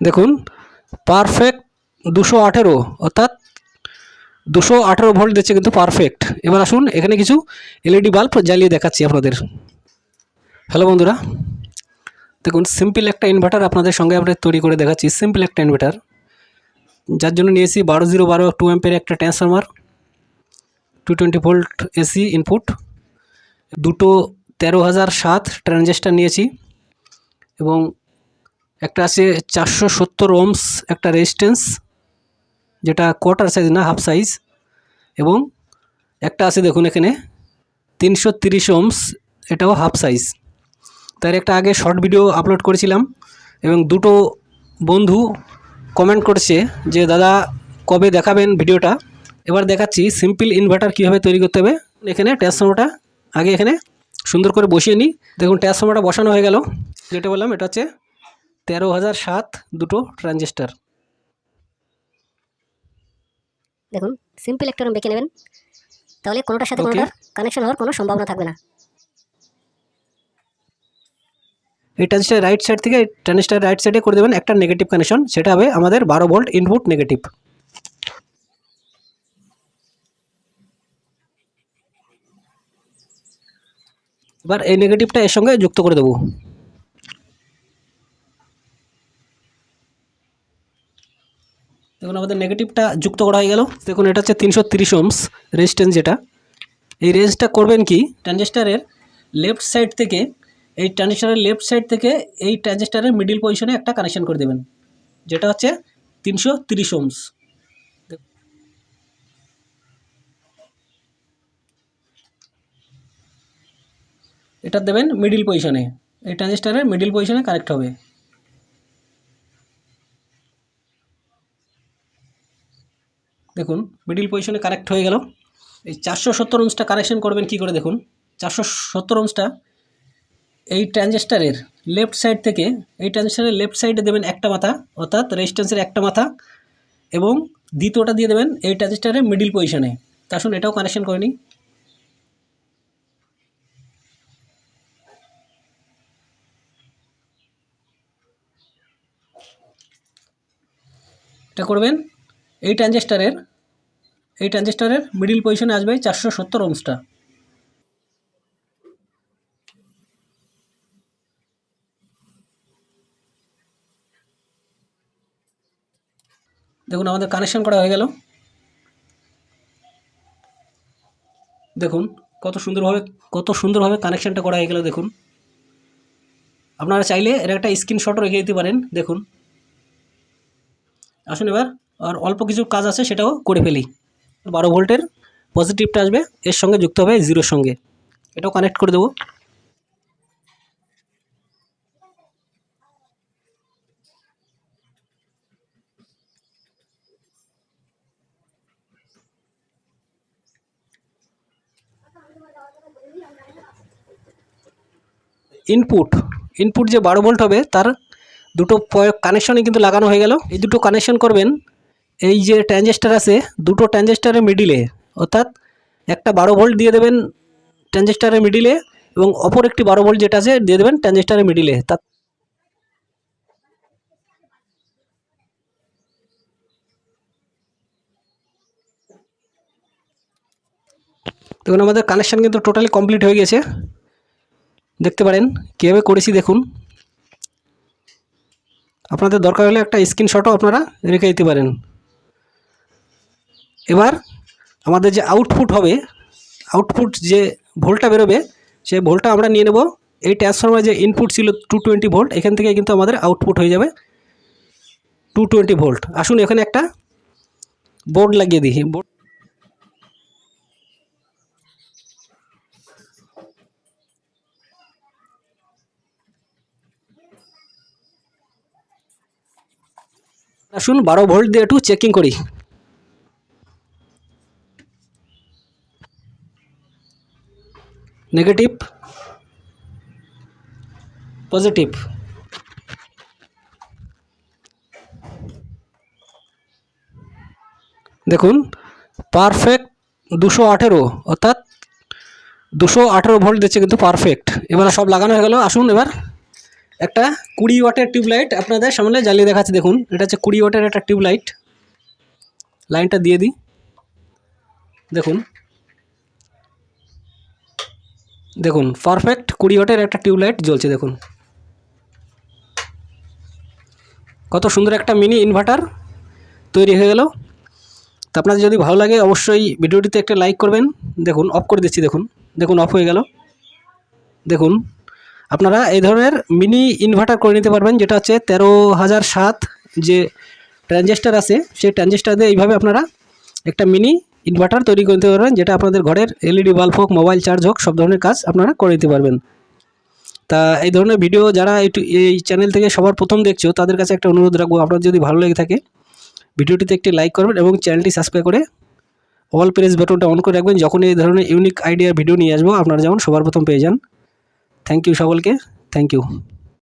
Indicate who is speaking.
Speaker 1: দেখুন পারফেক্ট দুশো আঠেরো, অর্থাৎ দুশো আঠেরো ভোল্ট দিচ্ছে কিন্তু পারফেক্ট এবার আসুন, এখানে কিছু এলইডি বাল্ব জ্বালিয়ে দেখাচ্ছি আপনাদের। হ্যালো বন্ধুরা, দেখুন সিম্পল একটা ইনভার্টার আপনাদের সঙ্গে আমরা তৈরি করে দেখাচ্ছি। সিম্পল একটা ইনভার্টার যার জন্য নিয়েছি বারো জিরো বারো টু অ্যাম্পের একটা transformer two twenty volt AC input দুটো তেরো হাজার সাত ট্রানজিস্টার নিয়েছি এবং একটা আছে চারশো সত্তর ওমস একটা রেজিস্ট্যান্স যেটা কোয়ার্টার সাইজ না হাফ সাইজ এবং একটা আছে দেখুন এখানে, তিনশো তিরিশ ওমস এটাও হাফ সাইজ তার একটা আগে শর্ট ভিডিও আপলোড করেছিলাম, এবং দুটো বন্ধু কমেন্ট করছে যে, দাদা, কবে দেখাবেন ভিডিওটা এবার দেখাচ্ছি সিম্পল ইনভার্টার কীভাবে তৈরি করতে হবে। এখানে ট্রান্সফর্মারটা আগে এখানে সুন্দর করে বসিয়ে নিই। দেখুন ট্রান্সফর্মারটা বসানো হয়ে গেল। যেটা বললাম, এটা হচ্ছে তেরো হাজার সাত দুটো ট্রানজিস্টার।
Speaker 2: দেখুন সিম্পল একটা রুম বেঁকে নেবেন। তাহলে কোনোটার সাথে. কোনোটার কানেকশন হওয়ার কোনো সম্ভাবনা থাকবে না।
Speaker 1: এই ট্রানজিস্টার রাইট সাইড থেকে ট্রানজিস্টার রাইট সাইডে করে দেবেন একটা নেগেটিভ কানেকশন সেটা হবে আমাদের বারো ভোল্ট ইনপুট নেগেটিভ এবার এই নেগেটিভটা এর সঙ্গে যুক্ত করে দেবো। দেখুন, আমাদের নেগেটিভটা যুক্ত করা হয়ে গেল। দেখুন, এটা হচ্ছে তিনশো তিরিশ ওমস রেজিস্ট্যান্স যেটা। এই রেঞ্জটা করবেন কি? ট্রানজিস্টারের লেফট সাইড থেকে, এই ট্রানজিস্টারের লেফট সাইড থেকে এই ট্রানজিস্টারের মিডিল পজিশনে একটা কানেকশন করে দেবেন, যেটা হচ্ছে তিনশো তিরিশ ওমস এটা দেবেন মিডিল পজিশনে এই ট্রানজিস্টারের মিডিল পজিশনে কানেক্ট হবে। দেখুন মিডিল পজিশনে কানেক্ট হয়ে গেল। এই চারশো সত্তর ওমসটা কানেকশন করবেন কি করে দেখুন? চারশো সত্তর ওমসটা এই ট্রানজিস্টারের লেফট সাইড থেকে এই ট্রানজিস্টারের লেফট সাইডে দেবেন একটা মাথা, অর্থাৎ রেজিস্ট্যান্সের একটা মাথা এবং দ্বিতীয়টা দিয়ে দেবেন এই ট্রানজিস্টারের মিডিল পজিশনে তা আসুন, এটাও কানেকশন করে নিই। এটা করবেন। এই ট্রানজিস্টারের এই ট্রানজিস্টারের মিডিল পজিশনে আসবে চারশো সত্তর ওমসটা দেখুন, আমাদের কানেকশন করা হয়ে গেল। দেখুন, কত সুন্দরভাবে কত সুন্দরভাবে কানেকশানটা করা হয়ে গেল, দেখুন। আপনারা চাইলে এর একটা স্ক্রিনশটও রেখে দিতে পারেন, দেখুন। আসুন এবার। আর অল্প কিছু কাজ আছে সেটাও করে ফেলি। বারো ভোল্টের পজিটিভটা আসবে, এর সঙ্গে যুক্ত হবে জিরোর সঙ্গে। এটাও কানেক্ট করে দেবো। ইনপুট ইনপুট যে বারো ভোল্ট হবে, তার দুটো কানেকশনই কিন্তু লাগানো হয়ে গেল। এই দুটো কানেকশন করবেন এই যে ট্রানজিস্টার আছে, দুটো ট্রানজিস্টারের মিডিলে অর্থাৎ একটা বারো ভোল্ট দিয়ে দেবেন ট্রানজিস্টারের মিডিলে এবং অপর একটি বারো ভোল্ট যেটা আছে দিয়ে দেবেন ট্রানজিস্টারের মিডিলে তা দেখুন, আমাদের কানেকশান কিন্তু টোটালি কমপ্লিট হয়ে গেছে। দেখতে পারেন, কীভাবে করেছি দেখুন। আপনাদের দরকার হলে একটা স্ক্রিনশটও আপনারা রেখে দিতে পারেন। এবার আমাদের যে আউটপুট হবে আউটপুট যে ভোল্টটা বেরোবে সেই ভোল্টটা আমরা নিয়ে নেব। এই ট্রান্সফর্মার যে ইনপুট ছিল টু টোয়েন্টি ভোল্ট এখান থেকে কিন্তু আমাদের আউটপুট হয়ে যাবে টু টোয়েন্টি ভোল্ট আসুন এখানে একটা বোর্ড লাগিয়ে দিই। বোর্ড আসুন বারো ভোল্ট দিয়ে একটু চেকিং করি। নেগেটিভ পজিটিভ দেখুন পারফেক্ট দুশো আঠেরো, অর্থাৎ দুশো আঠেরো ভোল্ট দিচ্ছে কিন্তু পারফেক্ট এবার সব লাগানো হয়ে গেল। আসুন এবার একটা কুড়ি ওয়াটের টিউবলাইট আপনাদের সামনে জ্বালিয়ে দেখাচ্ছি। দেখুন, এটা হচ্ছে কুড়ি ওয়াটের একটা টিউবলাইট। লাইনটা দিয়ে দিই। দেখুন দেখুন পারফেক্ট কুড়ি ওয়াটের একটা টিউবলাইট জ্বলছে, দেখুন। কত সুন্দর একটা মিনি ইনভার্টার তৈরি হয়ে গেল। তো আপনাদের যদি ভালো লাগে, অবশ্যই ভিডিওটিতে একটা লাইক করবেন। দেখুন অফ করে দিচ্ছি, দেখুন। দেখুন অফ হয়ে গেল। দেখুন, আপনারা এই ধরনের মিনি ইনভার্টার করে নিতে পারবেন, যেটা হচ্ছে তেরো হাজার সাত যে ট্রানজেস্টার আছে, সেই ট্রানজিস্টার দিয়ে এইভাবে আপনারা একটা মিনি ইনভার্টার তৈরি করতে পারবেন, যেটা আপনাদের ঘরের এলইডি বাল্ব হোক মোবাইল চার্জ হোক, সব ধরনের কাজ আপনারা করে দিতে পারবেন। তা এই ধরনের ভিডিও যারা এই চ্যানেল থেকে সবার প্রথম দেখছ, তাদের কাছে একটা অনুরোধ রাখব আপনার যদি ভালো লেগে থাকে, ভিডিওটিতে একটি লাইক করবেন এবং চ্যানেলটি সাবস্ক্রাইব করে অল প্রেস বাটনটা অন করে রাখবেন, যখন এই ধরনের ইউনিক আইডিয়ার ভিডিও নিয়ে আসব, আপনারা যেমন সবার প্রথম পেয়ে যান। থ্যাংক ইউ সকলকে থ্যাংক ইউ